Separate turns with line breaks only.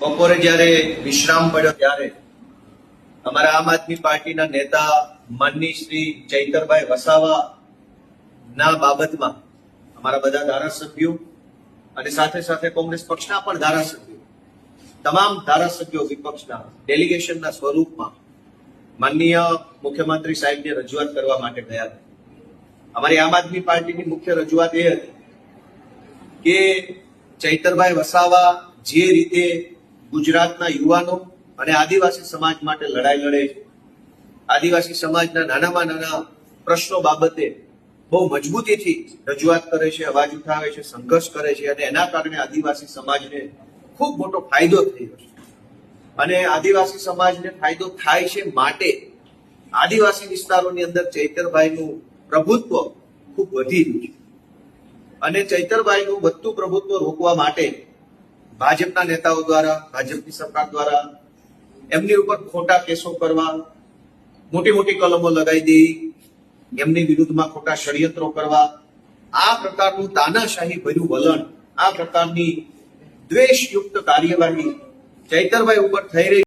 બપોરે જ્યારે વિશ્રામ પડ્યો ત્યારે અમારા આમ આદમી પાર્ટીના નેતા માનની શ્રી ચૈતરભાઈ વસાવા ના બાબતમાં અમારા બધા ધારાસભ્યો અને સાથે સાથે કોંગ્રેસ પક્ષના પણ ધારાસભ્યો, તમામ ધારાસભ્યો વિપક્ષના ડેલિગેશનના સ્વરૂપમાં માનનીય મુખ્યમંત્રી સાહેબને રજૂઆત કરવા માટે ગયા હતા. અમારી આમ આદમી પાર્ટીની મુખ્ય રજૂઆત એ હતી કે ચૈતરભાઈ વસાવા જે રીતે ગુજરાતના યુવાનો અને આદિવાસી સમાજ માટે લડાઈ લડે છે. આદિવાસી સમાજના નાનામાં નાના પ્રશ્નો બાબતે બહુ મજબૂતીથી રજૂઆત કરે છે, અવાજ ઉઠાવે છે, સંઘર્ષ કરે છે અને એના કારણે આદિવાસી સમાજને ખૂબ મોટો ફાયદો થયો છે. અને આદિવાસી સમાજને ફાયદો થાય છે માટે આદિવાસી વિસ્તારોની અંદર ચૈતરભાઈનું પ્રભુત્વ ખૂબ વધી રહ્યું છે. અને ચૈતરભાઈનું વધતું પ્રભુત્વ રોકવા માટે ભાજપના નેતાઓ દ્વારા, ભાજપની સરકાર દ્વારા એમની ઉપર ખોટા કેસો કરવા મોટી મોટી કલમો લગાવી દેવી, એમની વિરુદ્ધમાં ખોટા ષડયંત્રો કરવા, આ પ્રકારનું તાનાશાહી ભર્યું વલણ, આ પ્રકારની દ્વેષયુક્ત કાર્યવાહી ચૈતરભાઈ ઉપર થઈ રહી